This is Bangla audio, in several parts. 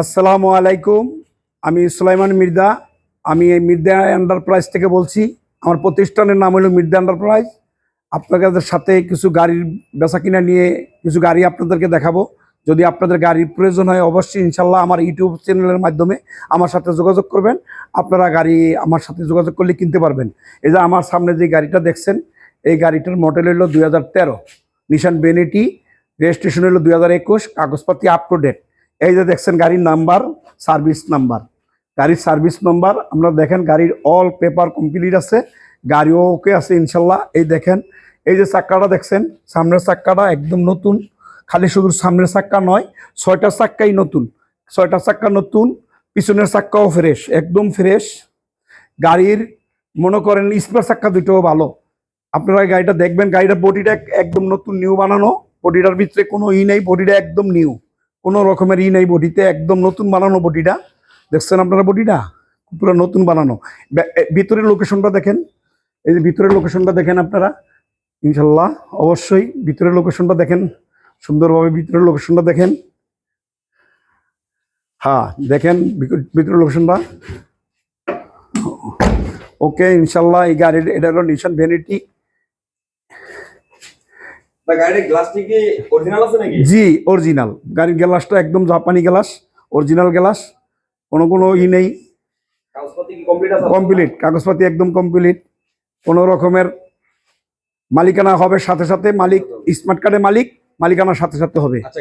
আসসালামু আলাইকুম। আমি সুলাইমান মির্জা আমি এই মির্জা এন্টারপ্রাইজ থেকে বলছি। আমার প্রতিষ্ঠানের নাম হলো মির্জা এন্টারপ্রাইজ। আপনাদের সাথে কিছু গাড়ির বেচা কিনা নিয়ে কিছু গাড়ি আপনাদেরকে দেখাবো। যদি আপনাদের গাড়ির প্রয়োজন হয়, অবশ্যই ইনশাল্লাহ আমার ইউটিউব চ্যানেলের মাধ্যমে আমার সাথে যোগাযোগ করবেন। আপনারা গাড়ি আমার সাথে যোগাযোগ করলে কিনতে পারবেন। এই যে আমার সামনে যে গাড়িটা দেখছেন, এই গাড়িটার মডেল হলো দুই হাজার তেরো। নিশান বেনেটি রেজিস্ট্রেশন হলো দুই হাজার একুশ, কাগজপাতি আপ টু ডেট এই যে দেখছেন গাড়ির নাম্বার, সার্ভিস নাম্বার। গাড়ির সার্ভিস নাম্বার, আমরা দেখেন গাড়ির অল পেপার কমপ্লিট আছে, গাড়িও ওকে আছে ইনশাল্লাহ। এই দেখেন, এই যে চাক্কাটা দেখছেন, সামনের চাক্কাটা একদম নতুন, খালি শুধু সামনের চাক্কা নয়, ছয়টা চাক্কাই নতুন। ছয়টা চাক্কা নতুন, পিছনের চাক্কাও ফ্রেশ একদম ফ্রেশ গাড়ির, মনে করেন স্পেয়ার চাক্কা দুটোও ভালো। আপনারা গাড়িটা দেখবেন, গাড়িটা বডিটা একদম নতুন নিউ বানানো। বডিটার ভিতরে কোনো ই নেই, বডিটা একদম নিউ কোনো রকমের ই নেই বডিতে, একদম নতুন বানানো বডিটা। দেখছেন আপনারা বডিটা? পুরো নতুন বানানো। ভিতরের লোকেশনটা দেখেন। এই যে ভিতরের লোকেশনটা দেখেন আপনারা। ইনশাল্লাহ অবশ্যই ভিতরের লোকেশনটা দেখেন। সুন্দরভাবে ভিতরের লোকেশনটা দেখেন। হ্যাঁ দেখেন ভিতরের লোকেশনটা ওকে ইনশাল্লাহ এই গাড়ির এটা হলো নিশান ভ্যানিটি তা গাড়ির গ্লাসটি কি অরিজিনাল আছে নাকি জি অরিজিনাল গাড়ির গ্লাসটা একদম জাপানি গ্লাস অরিজিনাল গ্লাস কোনো কোনো ই নেই। কমপ্লিট কাগজপাতি একদম কমপ্লিট কোনো রকমের মালিকানা হবে সাথে সাথে মালিক স্মার্ট কার্ডের মালিক মালিকানার সাথে সাথে হবে। আচ্ছা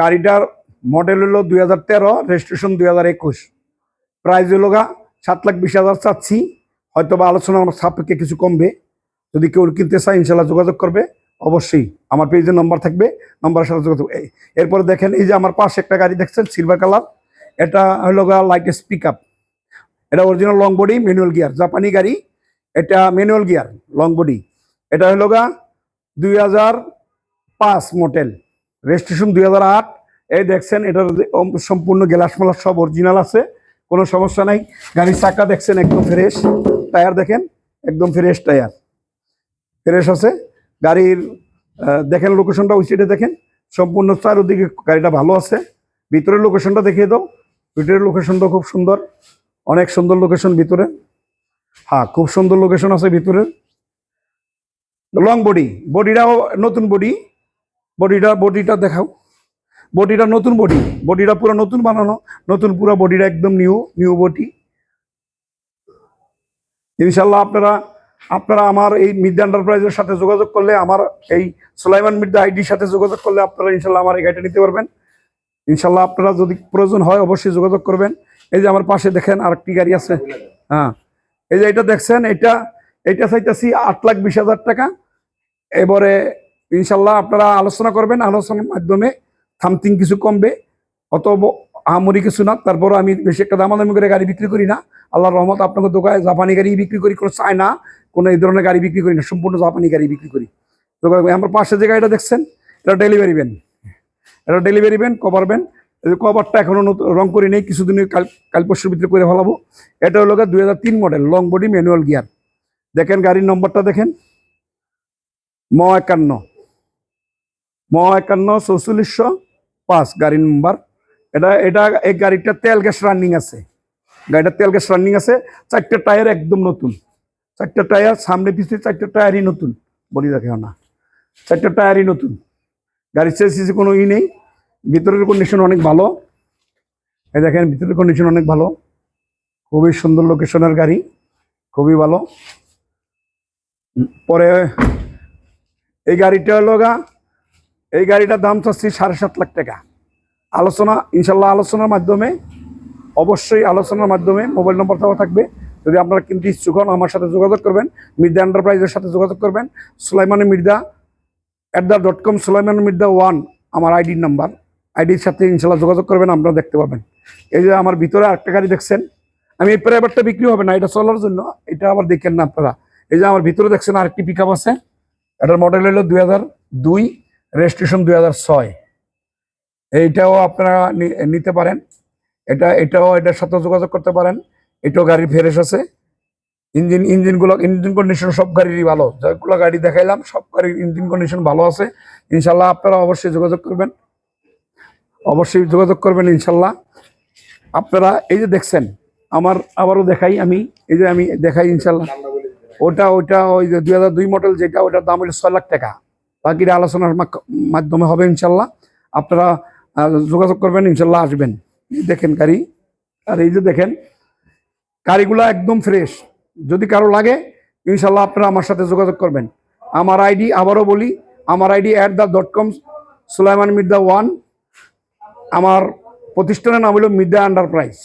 গাড়িটার মডেল হলো দুই হাজার তেরো রেজিস্ট্রেশন দুই হাজার একুশ। প্রাইস হলো গা সাত লাখ বিশ হাজার চাচ্ছি। হয়তো বা আলোচনা সাপেক্ষে কিছু কমবে। যদি কেউ কিনতে চায়, ইনশাল্লাহ যোগাযোগ করবে। অবশ্যই আমার পেজের নম্বর থাকবে, নম্বরের সাথে যোগাযোগ এরপরে দেখেন, এই যে আমার পাশে একটা গাড়ি দেখছেন সিলভার কালার এটা হলো গা লাইটেস্ট পিক আপ এটা original long body manual gear জাপানি গাড়ি। এটা ম্যানুয়াল গিয়ার লং বডি এটা হলো গা দুই হাজার পাঁচ মডেল রেজিস্ট্রেশন দুই হাজার আট। এই দেখছেন, এটার সম্পূর্ণ গ্লাস মালাস সব অরিজিনাল আছে। কোনো সমস্যা নাই। গাড়ির চাকা দেখছেন, একদম ফ্রেশ টায়ার দেখেন, একদম ফ্রেশ টায়ার ফ্রেশ আছে। গাড়ির দেখেন লোকেশনটা ওই সাইডে দেখেন। সম্পূর্ণ চারোদিকে গাড়িটা ভালো আছে। ভিতরের লোকেশনটা দেখিয়ে দাও। ভিতরের লোকেশনটা খুব সুন্দর। অনেক সুন্দর লোকেশন ভিতরে। হ্যাঁ খুব সুন্দর লোকেশন আছে ভিতরে। লং বডি বডিটাও নতুন বডি বডিটা বডিটা দেখাও। বডিটা নতুন বডি বডিটা পুরো নতুন বানানো। নতুন পুরো বডিটা একদম নিউ নিউ বডি ইনশাল্লাহ আপনারা আপনারা আমার এই মির্জা এন্টারপ্রাইজের সাথে যোগাযোগ করলে, আমার এই সুলাইমান মির্জা আইডির সাথে যোগাযোগ করলে আপনারা ইনশাল্লাহ আমার এই গাড়িটা নিতে পারবেন। ইনশাল্লাহ আপনারা যদি প্রয়োজন হয়, অবশ্যই যোগাযোগ করবেন। এই যে আমার পাশে দেখেন আরেকটি গাড়ি আছে। হ্যাঁ এই যে এটা দেখছেন, এটা এটা চাইতেছি আট লাখ বিশ হাজার টাকা। এবারে ইনশাল্লাহ আপনারা আলোচনা করবেন, আলোচনার মাধ্যমে সামথিং কিছু কমবে অত আহামরি কিছু না। তারপরও আমি বেশি একটা দামাদামি করে গাড়ি বিক্রি করি না। আল্লাহর রহমত আপনাকে দোকানে জাপানি গাড়ি বিক্রি করি, কোনো চায় না। কোনো এই ধরনের গাড়ি বিক্রি করি না, সম্পূর্ণ জাপানি গাড়ি বিক্রি করি। তো আমার পাশে যে গাড়িটা দেখছেন, এটা ডেলিভারি ভ্যান এটা ডেলিভারি ভ্যান কভার ভ্যান কভারটা এখনও নতুন, রং করি নেই, কিছুদিন কাল কাল পরশুর ভিতরে করে ফেলাবো। এটা হলো দুই হাজার তিন model long body manual gear দেখেন গাড়ির নম্বরটা দেখেন। ম একান্ন ম একান্ন চৌচল্লিশশো পাঁচ গাড়ির নম্বর এটা এটা এই গাড়িটা তেল গ্যাস রানিং আছে। গাড়িটা তেল গ্যাস রানিং আছে। চারটে টায়ার একদম নতুন। চারটে টায়ার, সামনে পিছিয়ে চারটা টায়ারই নতুন। বলি দেখে না চারটা টায়ারই নতুন। গাড়ির চেয়ে কোনো ই নেই। ভিতরের কন্ডিশন অনেক ভালো। এই দেখেন, ভিতরের কন্ডিশন অনেক ভালো। খুবই সুন্দর লোকেশনের গাড়ি। খুবই ভালো। পরে এই গাড়িটা হলো গা, এই গাড়িটার দাম চাচ্ছি সাড়ে সাত লাখ টাকা। আলোচনা, ইনশাল্লাহ আলোচনার মাধ্যমে, অবশ্যই আলোচনার মাধ্যমে মোবাইল নম্বর দেওয়া থাকবে। যদি আপনারা কিনতে ইচ্ছুক হন, আমার সাথে যোগাযোগ করবেন। মির্জা এন্টারপ্রাইজের সাথে যোগাযোগ করবেন। Sulaiman Mirza at the dot com Sulaiman Mirza one আমার আইডির নাম্বার আইডির সাথে ইনশাল্লাহ যোগাযোগ করবেন, আপনারা দেখতে পাবেন। এই যে আমার ভিতরে আরেকটা গাড়ি দেখছেন, আমি এই প্রাইভেটটা বিক্রি হবে না, এটা চলার জন্য, এটা আবার দেখেন না আপনারা। এই যে আমার ভিতরে দেখছেন আরেকটি পিক আছে, এটার মডেল হলো দুই হাজার দুই রেজিস্ট্রেশন দুই হাজার ছয়। এইটাও আপনারা নিতে পারেন। এটা এটাও এটার সাথে যোগাযোগ করতে পারেন। এটাও গাড়ির ফেরেস আছে। ইঞ্জিন ইঞ্জিনগুলো ইঞ্জিন কন্ডিশন সব গাড়িরই ভালো। যেগুলো গাড়ি দেখাইলাম, সব গাড়ির ইঞ্জিন কন্ডিশন ভালো আছে। ইনশাল্লাহ আপনারা অবশ্যই যোগাযোগ করবেন। অবশ্যই যোগাযোগ করবেন ইনশাল্লাহ। আপনারা এই যে দেখছেন, আমার আবারও দেখাই আমি, এই যে আমি দেখাই ইনশাল্লাহ। ওটা ওইটা ওই যে দুই হাজার দুই মডেল যেটা, ওটার দাম হলো ছয় লাখ টাকা। বাকিটা আলোচনার মাধ্যমে হবে ইনশাল্লাহ। আপনারা যোগাযোগ করবেন, ইনশাল্লাহ আসবেন। দেখেন গাড়ি। আর এই যে দেখেন গাড়িগুলো একদম ফ্রেশ যদি কারও লাগে ইনশাল্লাহ আপনারা আমার সাথে যোগাযোগ করবেন। আমার আইডি আবারও বলি, আমার ID at the dot com Sulaiman Mirza one. আমার প্রতিষ্ঠানের নাম হলো মির্দা এন্টারপ্রাইজ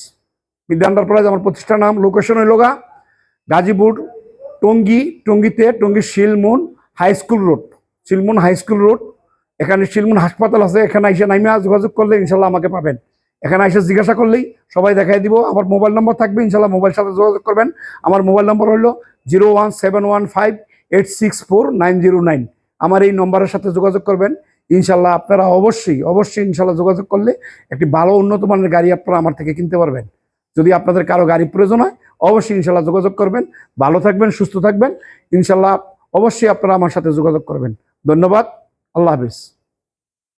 মির্দা এন্টারপ্রাইজ আমার প্রতিষ্ঠানের নাম লোকেশন হইল গা, Gazipur, Tongi, টঙ্গিতে, Tongi Shilmun high school road Shilmun high school road এখানে শিলমুন হাসপাতাল আছে, এখানে এসে নাইমা যোগাযোগ করলে ইনশাল্লাহ আমাকে পাবেন। এখানে এসে জিজ্ঞাসা করলেই সবাই দেখাই দিব। আমার মোবাইল নম্বর থাকবে, ইনশাল্লাহ মোবাইল সাথে যোগাযোগ করবেন। আমার মোবাইল নম্বর হলো zero one seven one five eight six four nine zero nine. আমার এই নম্বরের সাথে যোগাযোগ করবেন। ইনশাল্লাহ আপনারা অবশ্যই অবশ্যই ইনশাল্লাহ যোগাযোগ করলে একটি ভালো উন্নত মানের গাড়ি আপনারা আমার থেকে কিনতে পারবেন। যদি আপনাদের কারও গাড়ি প্রয়োজন হয়, অবশ্যই ইনশাল্লাহ যোগাযোগ করবেন। ভালো থাকবেন, সুস্থ থাকবেন। ইনশাল্লাহ অবশ্যই আপনারা আমার সাথে যোগাযোগ করবেন। ধন্যবাদ, আল্লাহ হাফিজ।